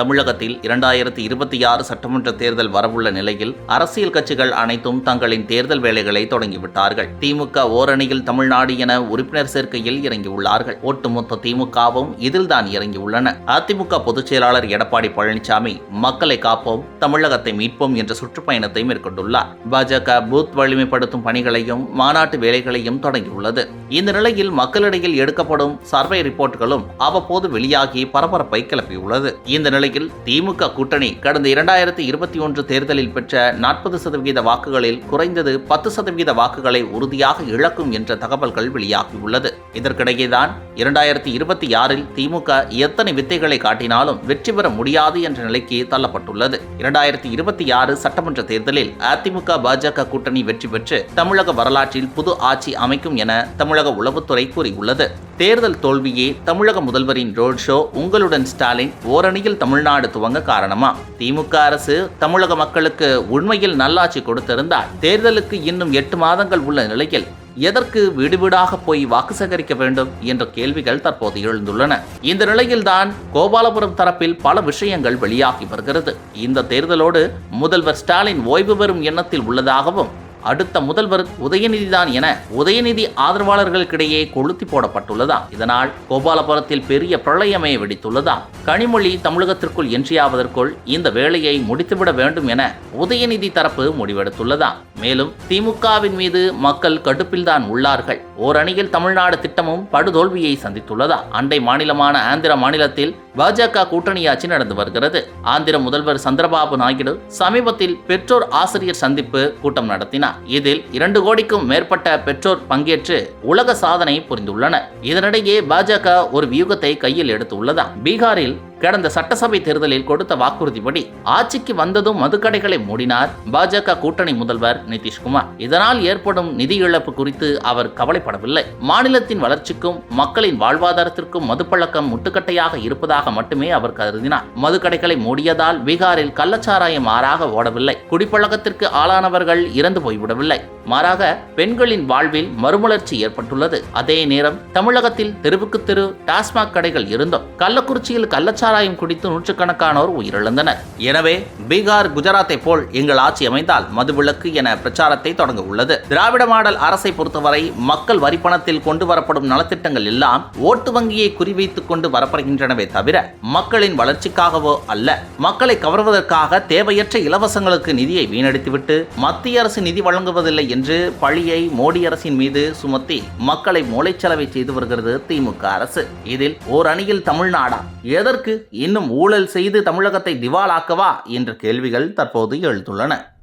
தமிழகத்தில் இரண்டாயிரத்தி இருபத்தி ஆறு சட்டமன்ற தேர்தல் வரவுள்ள நிலையில் அரசியல் கட்சிகள் அனைத்தும் தங்களின் தேர்தல் வேலைகளை தொடங்கிவிட்டார்கள். திமுக ஓரணியில் தமிழ்நாடு என உறுப்பினர் சேர்க்கையில் இறங்கியுள்ளார்கள். ஒட்டுமொத்த திமுகவும் இதில்தான் இறங்கியுள்ளன. அதிமுக பொதுச் செயலாளர் எடப்பாடி பழனிசாமி மக்களை காப்போம் தமிழகத்தை மீட்போம் என்ற சுற்றுப்பயணத்தை மேற்கொண்டுள்ளார். பாஜக பூத் வலிமைப்படுத்தும் பணிகளையும் மாநாட்டு வேலைகளையும் தொடங்கியுள்ளது. இந்த நிலையில் மக்களிடையில் எடுக்கப்படும் சர்வே ரிப்போர்ட்டுகளும் அவ்வப்போது வெளியாகி பரபரப்பை கிளப்பியுள்ளது. இந்த நிலை நிலையில் திமுக கூட்டணி கடந்த இரண்டாயிரத்தி இருபத்தி ஒன்று தேர்தலில் பெற்ற நாற்பது சதவிகித வாக்குகளில் குறைந்தது பத்து சதவிகித வாக்குகளை உறுதியாக இழக்கும் என்ற தகவல்கள் வெளியாகியுள்ளது. இதற்கிடையேதான் இரண்டாயிரத்தி இருபத்தி ஆறில் திமுக எத்தனை வித்தைகளை காட்டினாலும் வெற்றி பெற முடியாது என்ற நிலைக்கு தள்ளப்பட்டுள்ளது. இரண்டாயிரத்தி இருபத்தி ஆறு சட்டமன்ற தேர்தலில் அதிமுக பாஜக கூட்டணி வெற்றி பெற்று தமிழக வரலாற்றில் புது ஆட்சி அமைக்கும் என தமிழக உளவுத்துறை கூறியுள்ளது. தேர்தல் தோல்வியே தமிழக முதல்வரின் ரோட் ஷோ உங்களுடன் ஸ்டாலின் ஓரணியில் தமிழ்நாடு துவங்க காரணமா? திமுக அரசு தமிழக மக்களுக்கு உண்மையில் நல்லாட்சி கொடுத்திருந்தால் தேர்தலுக்கு இன்னும் எட்டு மாதங்கள் உள்ள நிலையில் எதற்கு வீடு போய் வாக்கு சேகரிக்க வேண்டும் என்ற கேள்விகள் தற்போது எழுந்துள்ளன. இந்த நிலையில்தான் கோபாலபுரம் தரப்பில் பல விஷயங்கள் வெளியாகி வருகிறது. இந்த தேர்தலோடு முதல்வர் ஸ்டாலின் ஓய்வு பெறும் எண்ணத்தில் உள்ளதாகவும் அடுத்த முதல்வர் உதயநிதிதான் என உதயநிதி ஆதரவாளர்களுக்கிடையே கொளுத்தி போடப்பட்டுள்ளதா இதனால் கோபாலபுரத்தில் பெரிய பிரளயமே வெடித்துள்ளதா கனிமொழி தமிழகத்திற்குள் என்றியாவதற்குள் இந்த வேலையை முடித்துவிட வேண்டும் என உதயநிதி தரப்பு முடிவெடுத்துள்ளதா மேலும் திமுகவின் மீது மக்கள் கடுப்பில்தான் உள்ளார்கள். ஓரணியில் தமிழ்நாடு திட்டமும் படுதோல்வியை சந்தித்துள்ளதா அண்டை மாநிலமான ஆந்திர மாநிலத்தில் பாஜக கூட்டணியாட்சி நடந்து வருகிறது. ஆந்திர முதல்வர் சந்திரபாபு நாயுடு சமீபத்தில் பெற்றோர் ஆசிரியர் சந்திப்பு கூட்டம் நடத்தினார். இதில் இரண்டு கோடிக்கும் மேற்பட்ட பெற்றோர் பங்கேற்று உலக சாதனை புரிந்துள்ளனர். இதனிடையே பாஜக ஒரு வியூகத்தை கையில் எடுத்துள்ளதா பீகாரில் கடந்த சட்டசபை தேர்தலில் கொடுத்த வாக்குறுதிப்படி ஆட்சிக்கு வந்ததும் மதுக்கடைகளை மூடினார் பாஜக கூட்டணி முதல்வர் நிதிஷ்குமார் இதனால் ஏற்படும் நிதி இழப்பு குறித்து அவர் கவலைப்படவில்லை. மாநிலத்தின் வளர்ச்சிக்கும் மக்களின் வாழ்வாதாரத்திற்கும் மதுப்பழக்கம் முட்டுக்கட்டையாக இருப்பதாக மட்டுமே அவர் கருதினார். மதுக்கடைகளை மூடியதால் பீகாரில் கள்ளச்சாராயம் மாறாக ஓடவில்லை. குடிப்பழக்கத்திற்கு ஆளானவர்கள் இறந்து போய்விடவில்லை. மாறாக பெண்களின் வாழ்வில் மறுமலர்ச்சி ஏற்பட்டுள்ளது. அதே நேரம் தமிழகத்தில் தெருவுக்கு தெரு டாஸ்மாக் கடைகள் இருந்தும். கள்ளக்குறிச்சியில் கள்ளச்சாராயம் குடித்து நூற்றுக்கணக்கானோர் உயிரிழந்தனர். எனவே பீகார் குஜராத்தை போல் எங்கள் ஆட்சி அமைந்தால் மதுவிலக்கு என பிரச்சாரத்தை தொடங்க உள்ளது. திராவிட மாடல் அரசை பொறுத்தவரை மக்கள் வரிப்பணத்தில் கொண்டு வரப்படும் நலத்திட்டங்கள் எல்லாம் ஓட்டு வங்கியை குறிவைத்துக் கொண்டு வரப்படுகின்றனவே தவிர மக்களின் வளர்ச்சிக்காகவோ அல்ல. மக்களை கவர்வதற்காக தேவையற்ற இலவசங்களுக்கு நிதியை வீணடித்துவிட்டு மத்திய அரசு நிதி வழங்குவதில்லை என்று பழியை மோடி அரசின் மீது சுமத்தி மக்களை மூளைச்சலவை செய்து வருகிறது திமுக அரசு. இதில் ஓர் அணியில் தமிழ்நாடா? எதற்கு இன்னும் ஊழல் செய்து தமிழகத்தை திவாலாக்கவா என்ற கேள்விகள் தற்போது எழுந்துள்ளன.